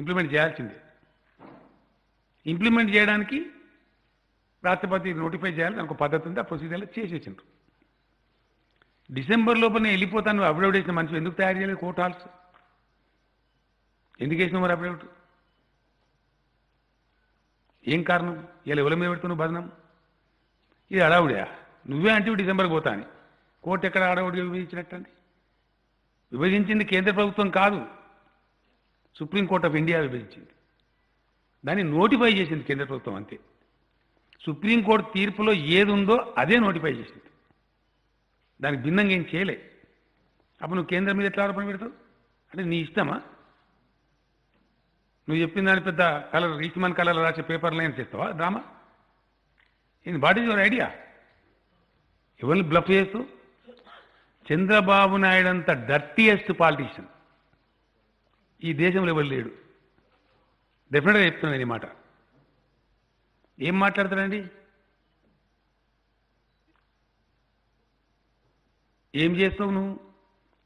Implement చేయాల్సిందే. Implement చేయడానికి రాష్ట్రపతి నోటిఫై చేయాలి దానికి ఒక పద్ధతి ఉంది ఆ ప్రొసీజర్లో చేసేసిండ్రు. డిసెంబర్ లోపలనే వెళ్ళిపోతాను అప్డేట్ వేసిన మనిషి ఎందుకు తయారు చేయలేదు కోర్ట్ హాల్స్ ఎందుకు వేసినావు మరి అప్డేట్ ఏం కారణం? ఇలా ఎవరి మీద పెడుతున్నావు బదనం ఇది అడావుడియా? నువ్వే అంటే డిసెంబర్కి పోతా అని. కోర్టు ఎక్కడ అడావుడిగా విభజించినట్టండి? విభజించింది కేంద్ర ప్రభుత్వం కాదు. సుప్రీంకోర్టు ఆఫ్ ఇండియా విభజించింది. దాన్ని నోటిఫై చేసింది కేంద్ర ప్రభుత్వం అంతే. సుప్రీంకోర్టు తీర్పులో ఏది ఉందో అదే నోటిఫై చేసింది. దానికి భిన్నంగా ఏం చేయలే. అప్పుడు నువ్వు కేంద్రం మీద ఎట్లా ఆరోపణ పెడతావు? అంటే నీ ఇష్టమా? నువ్వు చెప్పిన దాని పెద్ద కలర్ రీచ్మన్ కలర్ రాసే పేపర్ లైన్ చేస్తావా? డ్రామా? ఇది వాట్ ఈజ్ యువర్ ఐడియా? ఎవరిని బ్లఫ్ చేస్తూ? చంద్రబాబు నాయుడు అంత డర్టీయెస్ట్ పాలిటీషియన్. ఈ దేశంలో ఎవరు లేడు? డెఫినెట్గా చెప్తున్నాను నేను ఈ మాట. ఏం మాట్లాడతారండి ఏం చేస్తావు నువ్వు?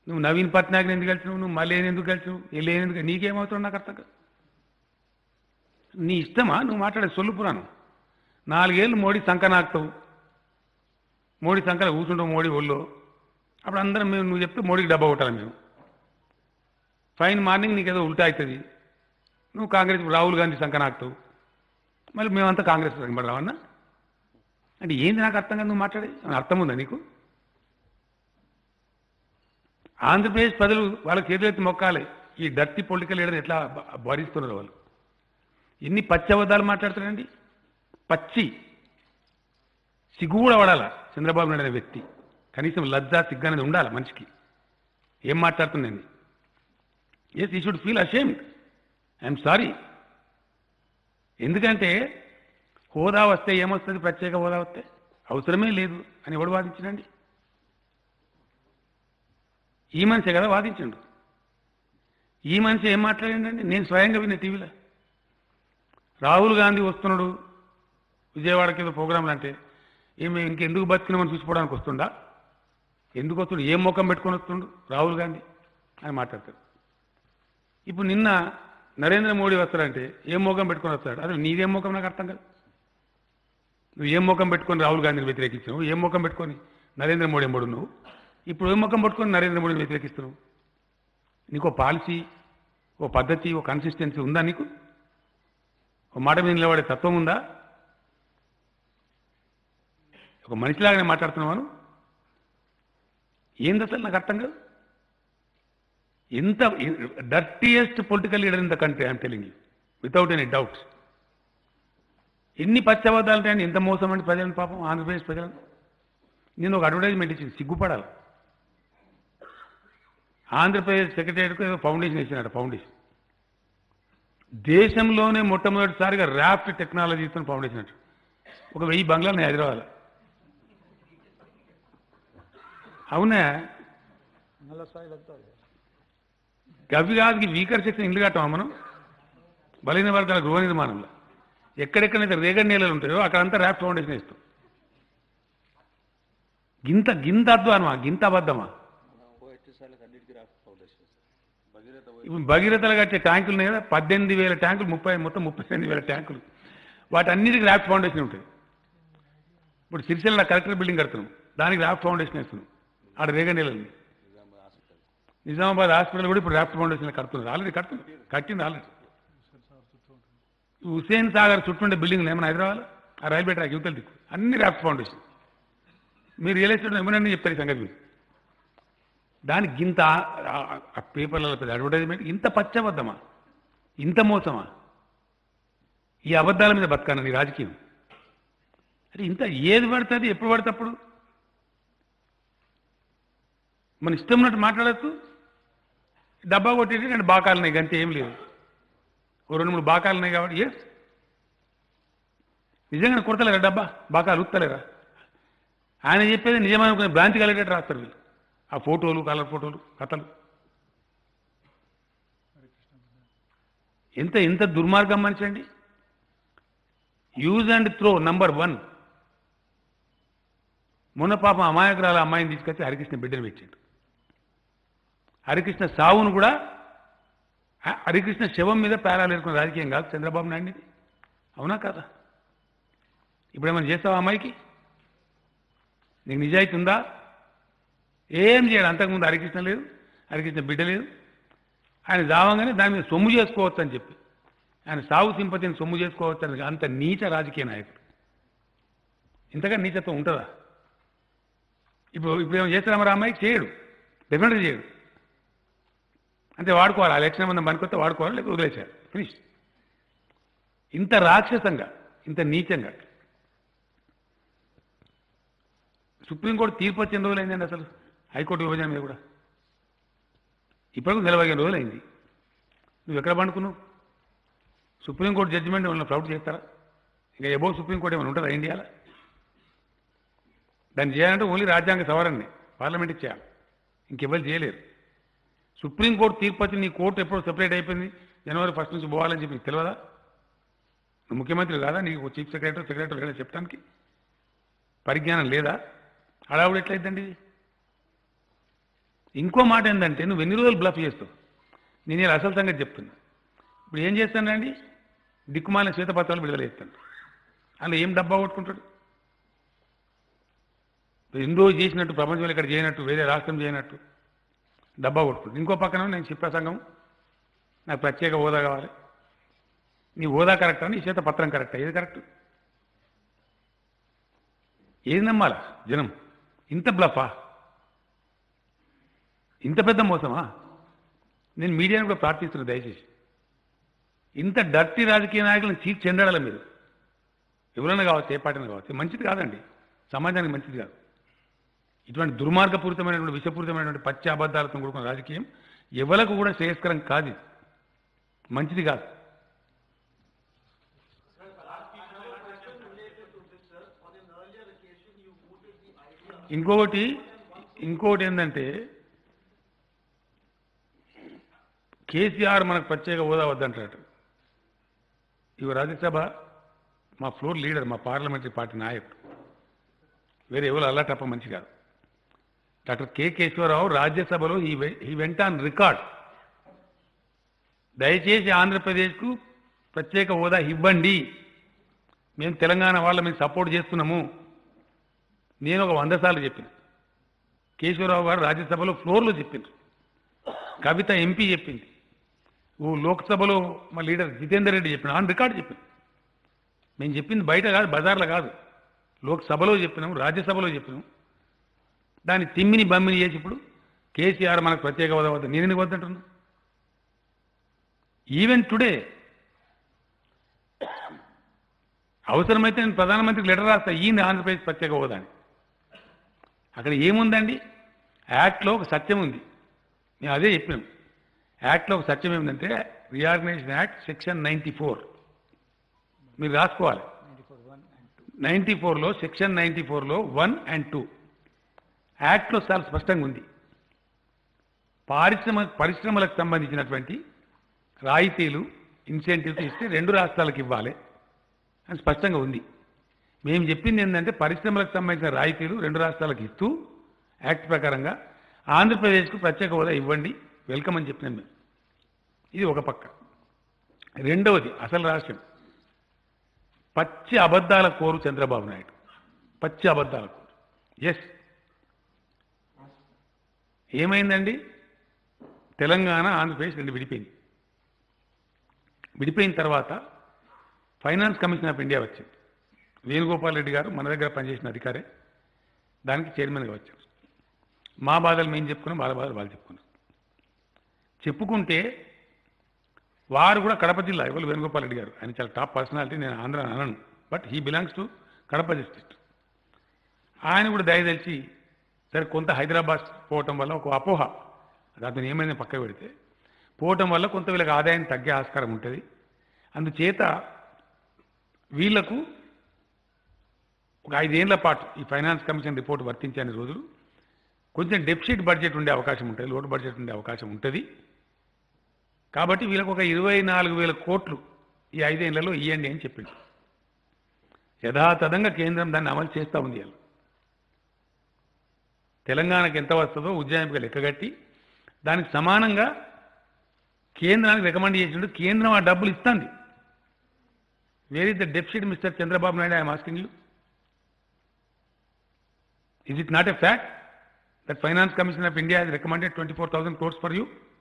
నువ్వు నవీన్ పట్నాయక్ ఎందుకు కలిసినావు? నువ్వు మళ్ళీ ఎందుకు కలిసినావు? వెళ్ళి ఎందుకు? నీకేమవుతావు నాకు అర్థం నీ ఇష్టమా? నువ్వు మాట్లాడే సొల్లు పురాణం. నాలుగేళ్ళు మోడీ సంక నాకుతావు మోడీ సంకల కూర్చుంటావు మోడీ ఒళ్ళో. అప్పుడు అందరం మేము నువ్వు చెప్తే మోడీకి డబ్బా కొట్టాలి మేము. ఫైన్ మార్నింగ్ నీకు ఏదో ఉల్టా అవుతుంది. నువ్వు కాంగ్రెస్ రాహుల్ గాంధీ సంక నాకుతావు మళ్ళీ మేమంతా కాంగ్రెస్ మరి రావన్నా అంటే ఏంది నాకు అర్థం కాదు నువ్వు మాట్లాడే? అర్థం ఉందా నీకు? ఆంధ్రప్రదేశ్ ప్రజలు వాళ్ళ చేతులెత్తి మొక్కాలి. ఈ డర్టీ పొలిటికల్ లీడర్ ఎట్లా భరిస్తున్నారు వాళ్ళు? ఎన్ని పచ్చి అబద్ధాలు మాట్లాడుతున్నారండి పచ్చి. సిగ్గు కూడా పడాల చంద్రబాబు నాయుడు అనే వ్యక్తి? కనీసం లజ్జ సిగ్గు అనేది ఉండాలి మనిషికి? ఏం మాట్లాడుతుందండి yes he should feel ashamed I'm sorry. ఎందుకంటే హోదా వస్తే ఏమొస్తుంది? ప్రత్యేక హోదా వస్తే? అవసరమే లేదు అని ఎవడు వాదించడండి ఈ మనిషే కదా వాదించండు. ఈ మనిషి ఏం మాట్లాడండి నేను స్వయంగా విన్న టీవీలో. రాహుల్ గాంధీ వస్తున్నాడు విజయవాడ కింద ప్రోగ్రాంలు అంటే ఏమి ఇంకెందుకు బతికినామని చూసుకోవడానికి వస్తుండా? ఎందుకు వస్తుండు? ఏం ముఖం పెట్టుకొని వస్తుండు? రాహుల్ గాంధీ అని మాట్లాడతాడు. ఇప్పుడు నిన్న నరేంద్ర మోడీ వస్తాడంటే ఏం ముఖం పెట్టుకొని వస్తాడు? అసలు నీదేం ముఖం నాకు అర్థం కాదు. నువ్వు ఏం ముఖం పెట్టుకొని రాహుల్ గాంధీని వ్యతిరేకించినావు ఏం ముఖం పెట్టుకొని నరేంద్ర మోడీ ఎంబడు నువ్వు? ఇప్పుడు ఏం ముఖం పట్టుకొని నరేంద్ర మోడీని వ్యతిరేకిస్తున్నావు? నీకు ఓ పాలసీ ఓ పద్ధతి ఓ కన్సిస్టెన్సీ ఉందా నీకు? ఒక మాట మీద నిలబడే తత్వం ఉందా? ఒక మనిషిలాగానే మాట్లాడుతున్నావాను ఏంది అసలు నాకు అర్థం కాదు. ఎంత dirtiest political leader in the country I'm telling you without any doubt ఎన్ని పచ్చబద్దాలు ఉంటాయని ఎంత మోసం అండి ప్రజలను పాపం ఆంధ్రప్రదేశ్ ప్రజలను. నేను ఒక అడ్వర్టైజ్మెంట్ ఇచ్చింది సిగ్గుపడాలి. ఆంధ్రప్రదేశ్ సెక్రటరీకి ఏదో ఫౌండేషన్ ఇచ్చినాడు ఫౌండేషన్ దేశంలోనే మొట్టమొదటిసారిగా ర్యాప్ట్ టెక్నాలజీతో ఫౌండేషన్ ఒక వెయ్యి బంగ్లాలు హైదరాబాద్ అవునా? గవ్విగాదికి వీకర్ సెక్షన్ ఇల్లు కట్టామా మనం? బలహీన వర్గాల గృహ నిర్మాణంలో. ఎక్కడెక్కడైతే రేగడి నేలలు ఉంటాయో అక్కడంతా ర్యాప్ ఫౌండేషన్ ఇస్తాం గింత గింత అద్వానమా? గింత అబద్ధమా? ఇప్పుడు భగీరథలు కట్టే ట్యాంకులు ఉన్నాయి కదా పద్దెనిమిది వేల ట్యాంకులు ముప్పై మొత్తం ముప్పై ఎనిమిది వేల ట్యాంకులు. వాటన్నిటికీ ర్యాప్ ఫౌండేషన్ ఉంటుంది. ఇప్పుడు సిరిసిల్ల కలెక్టర్ బిల్డింగ్ కడుతున్నాం. దానికి ర్యాప్ ఫౌండేషన్ వేస్తున్నాం. ఆడ రేగ నేలలు నిజామాబాద్ హాస్పిటల్ కూడా ఇప్పుడు ర్యాప్ ఫౌండేషన్ కడుతున్నారు. ఆల్రెడీ కడుతున్నారు. కట్టింది ఆల్రెడీ. హుసేన్ సాగర్ చుట్టుండే బిల్డింగ్లు ఏమైనా హైదరాబాద్ ఆ రైల్వే ట్రాక్ యువతలు దిక్కు. అన్ని ర్యాప్ ఫౌండేషన్. మీరు రియల్ ఎస్టేట్ ఏమైనా చెప్పారు ఈ సంగతి మీరు. దానికి ఇంత ఆ- పేపర్లలో పెద్ద అడ్వర్టైజ్మెంట్ ఇంత పచ్చబద్ధమా? ఇంత మోసమా? ఈ అబద్ధాల మీద బతకాను నీ రాజకీయం. అరే ఇంత ఏది పడుతుంది ఎప్పుడు పడితే అప్పుడు? మన ఇష్టం ఉన్నట్టు మాట్లాడచ్చు డబ్బా కొట్టేసి బాకాలు ఉన్నాయి గంతే ఏం లేదు. ఓ రెండు మూడు బాకాలు ఉన్నాయి కాబట్టి ఎస్ నిజంగా కొడతలేరా డబ్బా? బాకాలు ఉత్తలేరా? ఆయన చెప్పేది నిజమనుకునే భ్రాంతి కలిగేటట్టు రాస్తారు వీళ్ళు. ఆ ఫోటోలు కలర్ ఫోటోలు కథలు. ఎంత ఎంత దుర్మార్గం మనిషి అండి. Use and throw number one మొన్న పాపం అమాయకురాల అమ్మాయిని తీసుకొచ్చి హరికృష్ణ బిడ్డను పెట్టాడు. హరికృష్ణ సావును కూడా హరికృష్ణ శవం మీద పేరాలు వేసుకున్న రాజకీయం కాదు చంద్రబాబు నాయుడిది. అవునా కదా? ఇప్పుడు ఏమైనా చేస్తావా అమ్మాయికి? నీకు నిజాయితీ ఉందా? ఏం చేయడు. అంతకుముందు హరికృష్ణ లేదు హరికృష్ణ బిడ్డ లేదు. ఆయన దావంగానే దాని మీద సొమ్ము చేసుకోవచ్చు అని చెప్పి. ఆయన సాగు సింపతిని సొమ్ము చేసుకోవచ్చు అని అంత నీచ రాజకీయ నాయకుడు. ఇంతగా నీచత్వం ఉంటుందా? ఇప్పుడు ఇప్పుడు ఏమో చేస్తారా మరి చేయడు. డెఫినెట్గా చేయడు. అంటే వాడుకోవాలి? ఆ ఎలక్షన్ మంది పనికొస్తే వాడుకోవాలి? లేకపోతే వదిలేశారు ఫినిష్ ఇంత రాక్షసంగా ఇంత నీచంగా. సుప్రీంకోర్టు తీర్పు వచ్చిన రోజులైందండి అసలు? హైకోర్టు విభజన మీద కూడా. ఇప్పటికి నిలబడిన రోజులైంది. నువ్వు ఎక్కడ పండుకున్నావు? సుప్రీంకోర్టు జడ్జిమెంట్ ఏమైనా ప్రౌడ్ చేస్తారా? ఇంకా ఎబో సుప్రీంకోర్టు ఏమైనా ఉంటుందా ఇండియాలో? దాన్ని చేయాలంటే ఓన్లీ రాజ్యాంగ సవరణని. పార్లమెంట్కి చేయాలి ఇంకెవరు చేయలేరు. సుప్రీంకోర్టు తీర్పు వచ్చి నీ కోర్టు ఎప్పుడు సెపరేట్ అయిపోయింది. జనవరి ఫస్ట్ నుంచి పోవాలని చెప్పి నీకు తెలియదా? నువ్వు ముఖ్యమంత్రి కాదా? నీకు చీఫ్ సెక్రటరీ సెక్రటరీ చెప్పడానికి పరిజ్ఞానం లేదా? హడావుడు ఎట్లయిద్దండి? ఇది ఇంకో మాట ఏంటంటే నువ్వు ఎన్ని రోజులు బ్లఫ్ చేస్తావు? నేను ఇలా అసలు సంగతి చెప్తున్నా. ఇప్పుడు ఏం చేస్తానండి దిక్కుమాలిన శ్వేతపత్రాలు విడుదల చేస్తాను. అందులో ఏం డబ్బా కొట్టుకుంటాడు? ఎన్ని రోజు చేసినట్టు ప్రపంచంలో ఇక్కడ చేయనట్టు వేరే రాష్ట్రం చేయనట్టు డబ్బా కొట్టుకుంటుంది ఇంకో పక్కన నేను చెప్పే సంఘం నాకు ప్రత్యేక హోదా కావాలి. నీ హోదా కరెక్టా? నీ చేత పత్రం కరెక్టా? ఏది కరెక్ట్? ఏది నమ్మాలా జనం? ఇంత బ్లఫా ఇంత పెద్ద మోసమా? నేను మీడియాను కూడా ప్రార్థిస్తున్నా దయచేసి. ఇంత డర్టీ రాజకీయ నాయకులను చీఫ్ చెందాడాలి మీరు? ఎవరైనా కావచ్చు ఏ పార్టీని కావచ్చు. మంచిది కాదండి. సమాజానికి మంచిది కాదు. ఇటువంటి దుర్మార్గపూరితమైనటువంటి విషపూరితమైనటువంటి పచ్చ అబద్ధాలతో కూడుకున్న రాజకీయం ఎవలకు కూడా శ్రేయస్కరం కాదు మంచిది కాదు. ఇంకొకటి ఇంకొకటి ఏంటంటే కేసీఆర్ మనకు ప్రత్యేక హోదా వద్దంటాడు. ఇవి రాజ్యసభ మా ఫ్లోర్ లీడర్ మా పార్లమెంటరీ పార్టీ నాయకుడు. వేరే ఎవరు అల్లాటప్ప మంచి కాదు. డాక్టర్ కె కేశవరావు రాజ్యసభలో ఈ ఈ వెంట ఆన్ రికార్డ్. దయచేసి ఆంధ్రప్రదేశ్కు ప్రత్యేక హోదా ఇవ్వండి. మేము తెలంగాణ వాళ్ళ మేము సపోర్ట్ చేస్తున్నాము. నేను ఒక వంద సార్లు చెప్పిన. కేశవరావు గారు రాజ్యసభలో ఫ్లోర్లో చెప్పింది కవిత ఎంపీ చెప్పింది. లోక్సభలో మా లీడర్ జితేందర్ రెడ్డి చెప్పిన ఆన్ రికార్డు చెప్పింది మేము చెప్పింది బయట కాదు బజార్లో కాదు. లోక్సభలో చెప్పినాం రాజ్యసభలో చెప్పినాం దాన్ని తిమ్మిని బమ్మిని చేసి ఇప్పుడు కేసీఆర్ మనకు ప్రత్యేక హోదా వద్ద నేను ఎందుకు వద్దంటున్నా? ఈవెన్ టుడే అవసరమైతే నేను ప్రధానమంత్రికి లెటర్ రాస్తా ఈ ఆంధ్రప్రదేశ్ ప్రత్యేక హోదా అని. అక్కడ ఏముందండి? యాక్ట్లో ఒక సత్యం ఉంది. మేము అదే చెప్పినాం. యాక్ట్లో ఒక సత్యం ఏమిటంటే reorganisation act section ninety four మీరు రాసుకోవాలి. నైంటీ ఫోర్లో సెక్షన్ నైంటీ ఫోర్లో వన్ అండ్ టూ యాక్ట్లో చాలా స్పష్టంగా ఉంది. పారిశ్రమ పరిశ్రమలకు సంబంధించినటువంటి రాయితీలు ఇన్సెంటివ్స్ ఇస్తే రెండు రాష్ట్రాలకు ఇవ్వాలి అని స్పష్టంగా ఉంది. మేము చెప్పింది ఏంటంటే పరిశ్రమలకు సంబంధించిన రాయితీలు రెండు రాష్ట్రాలకు ఇస్తూ యాక్ట్ ప్రకారంగా ఆంధ్రప్రదేశ్కు ప్రత్యేక హోదా ఇవ్వండి వెల్కమ్ అని చెప్పినాం మేము. ఇది ఒక పక్క. రెండవది అసలు రాష్ట్రం పచ్చి అబద్ధాల కోరు చంద్రబాబు నాయుడు. పచ్చి అబద్ధాల కోరు. ఎస్ ఏమైందండి? తెలంగాణ ఆంధ్రప్రదేశ్ రెండు విడిపోయింది. విడిపోయిన తర్వాత ఫైనాన్స్ కమిషన్ ఆఫ్ ఇండియా వచ్చింది. వేణుగోపాల్ రెడ్డి గారు మన దగ్గర పనిచేసిన అధికారే. దానికి చైర్మన్గా వచ్చారు. మా బాధలు మేము చెప్పుకున్నాం వాళ్ళ బాధలు వాళ్ళు చెప్పుకున్నారు. చెప్పుకుంటే వారు కూడా కడప జిల్లా ఎవరు వేణుగోపాల్ రెడ్డి గారు. ఆయన చాలా టాప్ పర్సనాలిటీ నేను ఆంధ్ర అనను but he belongs to Kadapa district. ఆయన కూడా దయదలిచి సరే కొంత హైదరాబాద్ పోవటం వల్ల ఒక అపోహ. అతను ఏమైనా పక్క పెడితే పోవటం వల్ల కొంత వీళ్ళకి ఆదాయం తగ్గే ఆస్కారం ఉంటుంది. అందుచేత వీళ్ళకు ఒక ఐదేళ్ళ పాటు ఈ ఫైనాన్స్ కమిషన్ రిపోర్ట్ వర్తించని రోజులు కొంచెం డెఫిసిట్ బడ్జెట్ ఉండే అవకాశం ఉంటుంది లోటు బడ్జెట్ ఉండే అవకాశం ఉంటుంది. కాబట్టి వీళ్ళకు ఒక ఇరవై నాలుగు వేల కోట్లు ఈ ఐదేళ్ళలో ఇవ్వండి అని చెప్పింది యథాతథంగా కేంద్రం దాన్ని అమలు చేస్తూ ఉంది తెలంగాణకు ఎంత వస్తుందో ఉజ్జాయింపుగా లెక్కగట్టి దానికి సమానంగా కేంద్రానికి రికమెండ్ చేసినట్టు కేంద్రం ఆ డబ్బులు ఇస్తుంది. Where is the deficit mister Chandrababu Naidu? I'm asking you is it not a fact that finance commission of India has recommended 24,000 crores for you? and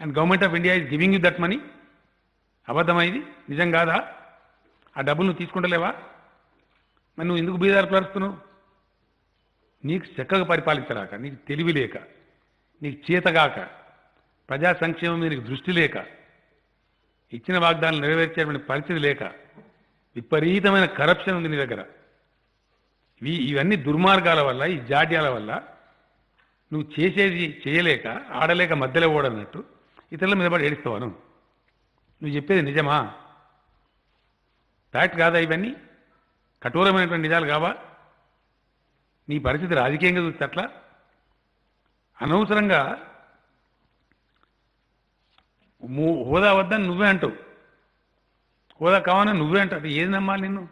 and government of India is giving you that money అబద్ధమైంది నిజం కాదా? ఆ డబ్బులు నువ్వు తీసుకుంటలేవా? మరి నువ్వు ఎందుకు బీదారు పరుస్తున్నావు నీకు చక్కగా పరిపాలించరాక నీకు తెలివి లేక నీకు చేతగాక ప్రజా సంక్షేమం మీద నీకు దృష్టి లేక ఇచ్చిన వాగ్దానాలు నెరవేర్చేటువంటి పరిస్థితి లేక విపరీతమైన కరప్షన్ ఉంది నీ దగ్గర. ఇవి ఇవన్నీ దుర్మార్గాల వల్ల ఈ జాడ్యాల వల్ల నువ్వు చేసేది చేయలేక ఆడలేక మధ్యలో ఓడన్నట్టు ఇతరుల మీద పడి ఏడుస్తావాను నువ్వు చెప్పేది నిజమా? ఫ్యాక్ట్ కాదా ఇవన్నీ? కఠోరమైనటువంటి నిజాలు కావా? నీ పరిస్థితి రాజకీయంగా చూస్తే అట్లా? అనవసరంగా హోదా వద్దని నువ్వే అంటావు. హోదా కావాలని నువ్వే అంటావు. ఏది నమ్మాలి నిన్ను?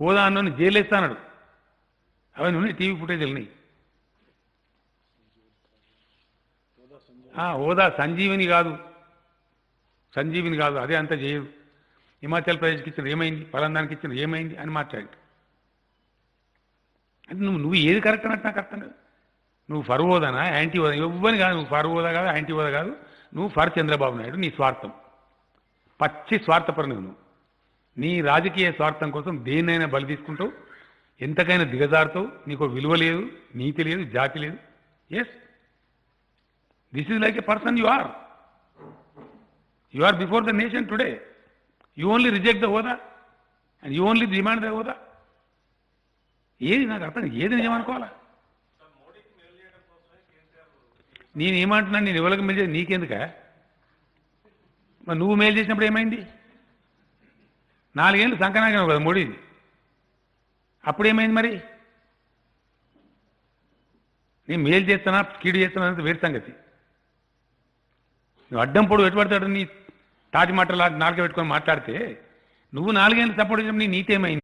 హోదా అన్నోని జైలేస్తానడు అవన్నీ ఉన్నాయి టీవీ ఫుటేజ్ ఉన్నాయి. హోదా సంజీవిని కాదు. సంజీవిని కాదు అదే అంత చేయదు హిమాచల్ ప్రదేశ్కి ఇచ్చిన ఏమైంది? పలాందానికి ఇచ్చిన ఏమైంది? అని మాట్లాడి. అంటే నువ్వు నువ్వు ఏది కరెక్ట్ అన్నట్టు నాకు అర్థం కాదు. నువ్వు ఫర్ హోదానా యాంటీ హోదా ఇవ్వని కాదు నువ్వు ఫర్ హోదా కాదు యాంటీ హోదా కాదు. నువ్వు ఫర్ చంద్రబాబు నాయుడు నీ స్వార్థం. పచ్చి స్వార్థపరం నువ్వు. నీ రాజకీయ స్వార్థం కోసం దేన్నైనా బలి తీసుకుంటావు. ఎంతకైనా దిగజారుతావు. నీకు విలువ లేదు నీతి లేదు జాతి లేదు. Yes this is like a person you are you are before the nation today you only reject the హోదా and you only demand the hoda ఏది నాకు అర్థం ఏది నిజం అనుకోవాలా? నేను ఏమంటున్నాను నేను ఎవరికి మేలు చేసి నీకెందుక? మరి నువ్వు మేలు చేసినప్పుడు ఏమైంది? నాలుగేళ్ళు సంకనాగం కదా మోడీది అప్పుడు ఏమైంది మరి? నేను మేలు చేస్తున్నా కీడు చేస్తున్నా అనేది వేరు సంగతి. నువ్వు అడ్డం పొడు ఎటుపడతాడు నీ తాటి మాటలు నాలుగ పెట్టుకొని మాట్లాడితే నువ్వు నాలుగేళ్ళు సపోర్ట్ చేసినప్పుడు నీ నీతేమైంది